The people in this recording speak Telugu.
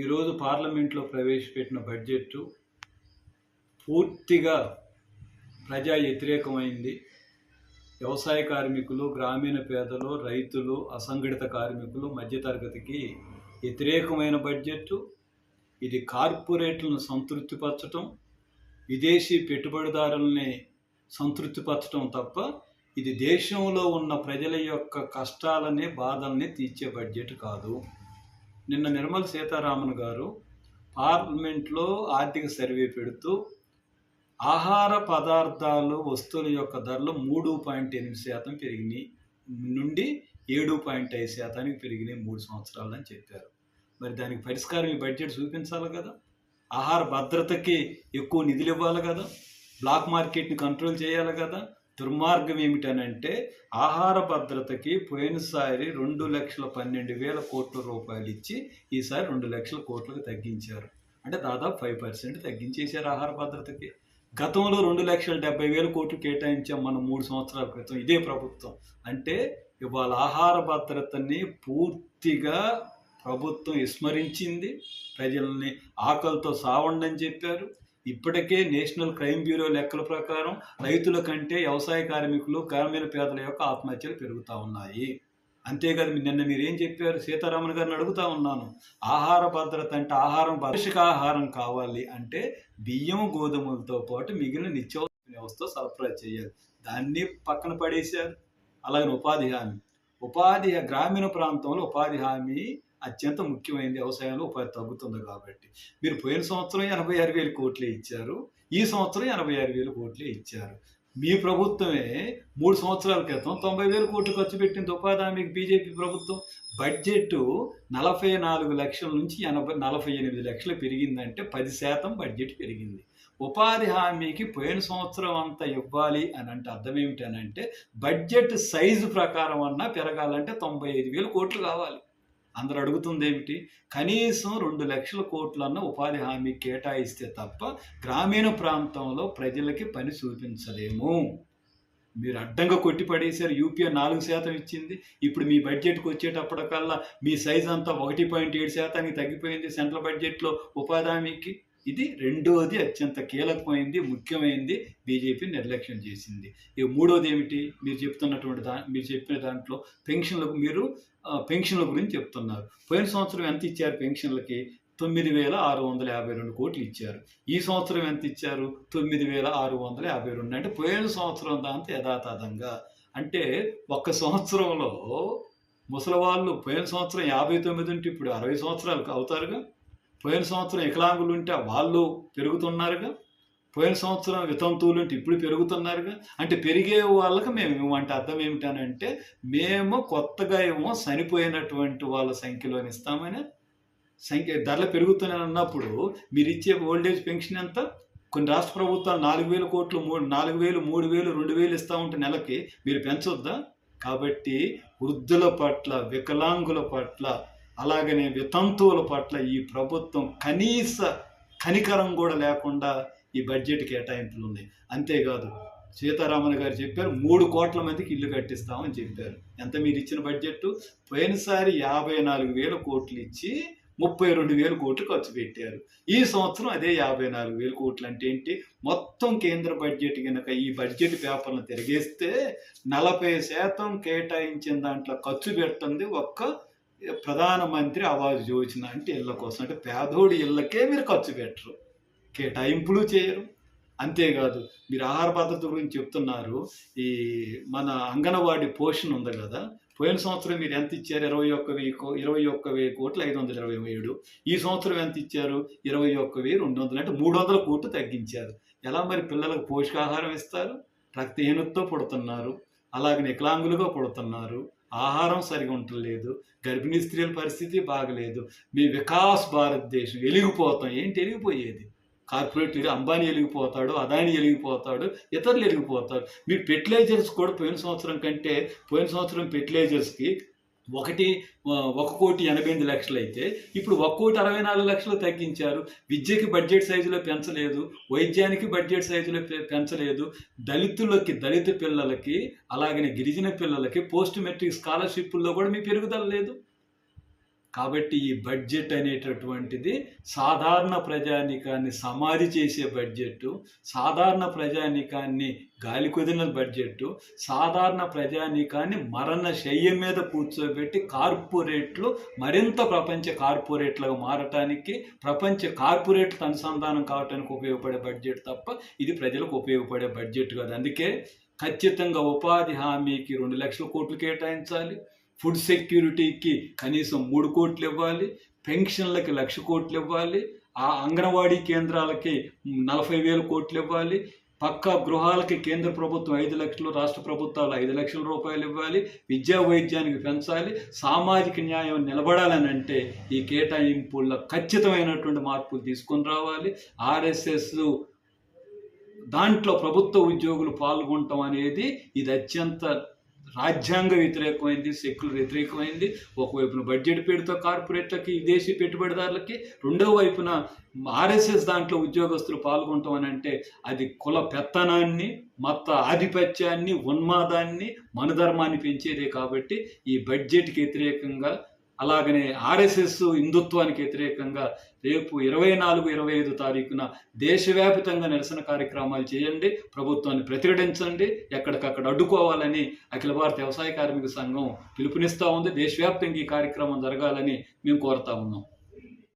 ఈరోజు పార్లమెంట్లో ప్రవేశపెట్టిన బడ్జెట్ పూర్తిగా ప్రజా వ్యతిరేకమైంది. వ్యవసాయ కార్మికులు గ్రామీణ పేదలు రైతులు అసంఘటిత కార్మికులు మధ్యతరగతికి వ్యతిరేకమైన బడ్జెట్ ఇది కార్పొరేట్లను సంతృప్తిపరచటం విదేశీ పెట్టుబడిదారుల్ని సంతృప్తిపరచటం తప్ప ఇది దేశంలో ఉన్న ప్రజల యొక్క కష్టాలని బాధల్ని తీర్చే బడ్జెట్ కాదు. నిన్న నిర్మల సీతారామన్ గారు పార్లమెంట్లో ఆర్థిక సర్వే పెడుతూ ఆహార పదార్థాలు వస్తువుల యొక్క ధరలు మూడు పాయింట్ ఎనిమిది శాతం పెరిగినాయి నుండి ఏడు పాయింట్ ఐదు శాతానికి పెరిగినాయి మూడు సంవత్సరాలని చెప్పారు. మరి దానికి పరిష్కారం ఈ బడ్జెట్ చూపించాలి కదా. ఆహార భద్రతకి ఎక్కువ నిధులు ఇవ్వాలి కదా. బ్లాక్ మార్కెట్ని కంట్రోల్ చేయాలి కదా. దుర్మార్గం ఏమిటనంటే ఆహార భద్రతకి పోయినసారి రెండు లక్షల పన్నెండు వేల కోట్ల రూపాయలు ఇచ్చి ఈసారి రెండు లక్షల కోట్లకు తగ్గించారు. అంటే దాదాపు ఫైవ్ పర్సెంట్ తగ్గించేశారు ఆహార భద్రతకి. గతంలో రెండు లక్షల డెబ్బై వేల కోట్లు కేటాయించాం మనం మూడు సంవత్సరాల క్రితం ఇదే ప్రభుత్వం. అంటే ఇవాళ ఆహార భద్రతని పూర్తిగా ప్రభుత్వం విస్మరించింది. ప్రజల్ని ఆకలితో సావండని చెప్పారు. ఇప్పటికే నేషనల్ క్రైమ్ బ్యూరో లెక్కల ప్రకారం రైతుల కంటే వ్యవసాయ కార్మికులు గ్రామీణ పేదల యొక్క ఆత్మహత్యలు పెరుగుతూ ఉన్నాయి. అంతేకాదు నిన్న మీరేం చెప్పారు? సీతారామన్ గారిని అడుగుతా ఉన్నాను. ఆహార భద్రత అంటే ఆహారం ఆహారం కావాలి అంటే బియ్యం గోధుమలతో పాటు మిగిలిన నిత్యావసర వ్యవస్థ సరఫరా చేయాలి. దాన్ని పక్కన పడేశారు. అలాగే ఉపాధి హామీ. ఉపాధి గ్రామీణ ప్రాంతంలో ఉపాధి హామీ అత్యంత ముఖ్యమైనది వ్యవసాయంలో ఉపాధి తగ్గుతుంది కాబట్టి. మీరు పోయిన సంవత్సరం ఎనభై ఆరు వేలు కోట్లే ఇచ్చారు. ఈ సంవత్సరం ఎనభై ఆరు వేల కోట్లే ఇచ్చారు. మీ ప్రభుత్వమే మూడు సంవత్సరాల క్రితం తొంభై వేల కోట్లు ఖర్చు పెట్టింది. ఉపాధి హామీకి బీజేపీ ప్రభుత్వం. బడ్జెట్ నలభై నాలుగు లక్షల నుంచి ఎనభై నలభై ఎనిమిది లక్షలు పెరిగిందంటే పది శాతం బడ్జెట్ పెరిగింది. ఉపాధి హామీకి పోయిన సంవత్సరం అంతా ఇవ్వాలి అని అంటే అర్థం ఏమిటనంటే బడ్జెట్ సైజు ప్రకారం అన్నా పెరగాలంటే తొంభై ఐదు వేల కోట్లు కావాలి. అందరు అడుగుతుంది ఏమిటి కనీసం రెండు లక్షల కోట్లన్న ఉపాధి హామీ కేటాయిస్తే తప్ప గ్రామీణ ప్రాంతంలో ప్రజలకి పని చూపించలేము. మీరు అడ్డంగా కొట్టి పడేశారు. యూపీఏ నాలుగు శాతం ఇచ్చింది. ఇప్పుడు మీ బడ్జెట్కి వచ్చేటప్పటికల్లా మీ సైజ్ అంతా ఒకటి పాయింట్ ఏడు శాతానికి తగ్గిపోయింది సెంట్రల్ బడ్జెట్లో ఉపాధి హామీకి. ఇది రెండవది అత్యంత కీలకమైంది ముఖ్యమైనది బీజేపీ నిర్లక్ష్యం చేసింది. ఇక మూడోది ఏమిటి? మీరు చెప్తున్నటువంటి దా మీరు చెప్పిన దాంట్లో పెన్షన్లకు మీరు పెన్షన్ల గురించి చెప్తున్నారు. పోయిన సంవత్సరం ఎంత ఇచ్చారు పెన్షన్లకి? తొమ్మిది వేల ఆరు వందల యాభై రెండు కోట్లు ఇచ్చారు. ఈ సంవత్సరం ఎంత ఇచ్చారు? తొమ్మిది వేల ఆరు వందల యాభై రెండు. అంటే పోయిన సంవత్సరం దాంతో యథాతథంగా. అంటే ఒక్క సంవత్సరంలో ముసలివాళ్ళు పోయిన సంవత్సరం యాభై తొమ్మిది ఉంటే ఇప్పుడు అరవై సంవత్సరాలు అవుతారుగా? పోయిన సంవత్సరం వికలాంగులు ఉంటే వాళ్ళు పెరుగుతున్నారుగా. పోయిన సంవత్సరం వితంతువులు ఉంటే ఇప్పుడు పెరుగుతున్నారుగా. అంటే పెరిగే వాళ్ళకి మేము ఇవ్వమంటే అర్థం ఏమిటనంటే మేము కొత్తగా ఏమో చనిపోయినటువంటి వాళ్ళ సంఖ్యలో ఇస్తామని. సంఖ్య ధరలు పెరుగుతున్నాయి అన్నప్పుడు మీరు ఇచ్చే ఓల్డేజ్ పెన్షన్ ఎంత? కొన్ని రాష్ట్ర ప్రభుత్వాలు నాలుగు వేల కోట్లు మూడు నాలుగు వేలు మూడు వేలు రెండు వేలు ఇస్తూ ఉంటే నెలకి మీరు పెంచొద్దా? కాబట్టి వృద్ధుల పట్ల వికలాంగుల పట్ల అలాగనే వితంతువుల పట్ల ఈ ప్రభుత్వం కనీస కనికరం కూడా లేకుండా ఈ బడ్జెట్ కేటాయింపులు ఉన్నాయి. అంతేకాదు సీతారామన్ గారు చెప్పారు మూడు కోట్ల మందికి ఇల్లు కట్టిస్తామని చెప్పారు. ఎంత మీరు ఇచ్చిన బడ్జెట్ పోయినసారి యాభై నాలుగు వేల కోట్లు ఇచ్చి ముప్పై రెండు వేల కోట్లు ఖర్చు పెట్టారు. ఈ సంవత్సరం అదే యాభై నాలుగు వేల కోట్లు అంటే ఏంటి? మొత్తం కేంద్ర బడ్జెట్ కనుక ఈ బడ్జెట్ పేపర్ను తిరిగేస్తే నలభై శాతం కేటాయించిన దాంట్లో ఖర్చు పెడుతుంది ఒక్క ప్రధానమంత్రి ఆవాస్ యోజన అంటే ఇళ్ళ కోసం. అంటే పేదోడి ఇళ్ళకే మీరు ఖర్చు పెట్టరు. కేటాయింపులు చేయరు. అంతేకాదు మీరు ఆహార భద్రత గురించి చెప్తున్నారు. ఈ మన అంగన్వాడి పోషణ ఉంది కదా పోయిన సంవత్సరం మీరు ఎంత ఇచ్చారు? ఇరవై ఒక్క వెయ్యి కో ఇరవై ఒక్క వెయ్యి కోట్లు ఐదు వందల ఇరవై ఏడు. ఈ సంవత్సరం ఎంత ఇచ్చారు? ఇరవై ఒక్క వెయ్యి రెండు వందలు. అంటే మూడు వందల కోట్లు తగ్గించారు. ఎలా మరి పిల్లలకు పోషకాహారం ఇస్తారు? రక్తహీనతతో పుడుతున్నారు. అలాగే వికలాంగులుగా పుడుతున్నారు. ఆహారం సరిగా ఉండలేదు గర్భిణీ స్త్రీల పరిస్థితి బాగలేదు మీ వికాస్ భారతదేశం వెలిగిపోతాం ఏంటి వెలిగిపోయేది కార్పొరేట్ అంబానీ వెలిగిపోతాడు అదాని వెలిగిపోతాడు ఇతరులు వెలిగిపోతారు మీ ఫెర్టిలైజర్స్ కూడా పోయిన సంవత్సరం కంటే పోయిన సంవత్సరం ఫెర్టిలైజర్స్కి ఒకటి ఒక కోటి ఎనభై ఎనిమిది లక్షలు అయితే ఇప్పుడు ఒక కోటి అరవై నాలుగు లక్షలు తగ్గించారు. విద్యకి బడ్జెట్ సైజులో పెంచలేదు. వైద్యానికి బడ్జెట్ సైజులో పెంచలేదు. దళితులకి దళిత పిల్లలకి అలాగనే గిరిజన పిల్లలకి పోస్ట్ మెట్రిక్ స్కాలర్షిప్ల్లో కూడా మీ పెరుగుదల లేదు. కాబట్టి ఈ బడ్జెట్ అనేటటువంటిది సాధారణ ప్రజానికాన్ని సమాధి చేసే బడ్జెట్ సాధారణ ప్రజానికాన్ని గాలి కుదిరిన బడ్జెట్ సాధారణ ప్రజానికాన్ని మరణ శయ్య మీద కూర్చోబెట్టి కార్పొరేట్లు మరింత ప్రపంచ కార్పొరేట్లుగా మారటానికి ప్రపంచ కార్పొరేట్ అనుసంధానం కావటానికి ఉపయోగపడే బడ్జెట్ తప్ప ఇది ప్రజలకు ఉపయోగపడే బడ్జెట్ కాదు. అందుకే ఖచ్చితంగా ఉపాధి హామీకి రెండు లక్షల కోట్లు కేటాయించాలి. ఫుడ్ సెక్యూరిటీకి కనీసం మూడు కోట్లు ఇవ్వాలి పెన్షన్లకి లక్ష కోట్లు ఇవ్వాలి ఆ అంగన్వాడీ కేంద్రాలకి నలభై వేల కోట్లు ఇవ్వాలి పక్క గృహాలకి కేంద్ర ప్రభుత్వం ఐదు లక్షలు రాష్ట్ర ప్రభుత్వాలు ఐదు లక్షల రూపాయలు ఇవ్వాలి విద్యా వైద్యానికి పెంచాలి సామాజిక న్యాయం నిలబడాలని అంటే ఈ కేటాయింపుల్లో ఖచ్చితమైనటువంటి మార్పులు తీసుకొని రావాలి. ఆర్ఎస్ఎస్ దాంట్లో ప్రభుత్వ ఉద్యోగులు పాల్గొనటం అనేది ఇది అత్యంత రాజ్యాంగ వ్యతిరేకమైంది సెక్యులర్ వ్యతిరేకమైంది. ఒకవైపున బడ్జెట్ పేరుతో కార్పొరేట్లకి విదేశీ పెట్టుబడిదారులకి రెండో వైపున ఆర్ఎస్ఎస్ దాంట్లో ఉద్యోగస్తులు పాల్గొనటం అని అంటే అది కుల పెత్తనాన్ని మత ఆధిపత్యాన్ని ఉన్మాదాన్ని మనధర్మాన్ని పెంచేదే కాబట్టి ఈ బడ్జెట్కి వ్యతిరేకంగా అలాగనే ఆర్ఎస్ఎస్ హిందుత్వానికి వ్యతిరేకంగా రేపు ఇరవై నాలుగు ఇరవై ఐదు తారీఖున దేశవ్యాప్తంగా నిరసన కార్యక్రమాలు చేయండి ప్రభుత్వాన్ని ప్రతిఘటించండి ఎక్కడికక్కడ అడ్డుకోవాలని అఖిల భారత వ్యవసాయ కార్మిక సంఘం పిలుపునిస్తూ ఉంది. దేశవ్యాప్తంగా ఈ కార్యక్రమం జరగాలని మేము కోరుతా ఉన్నాం.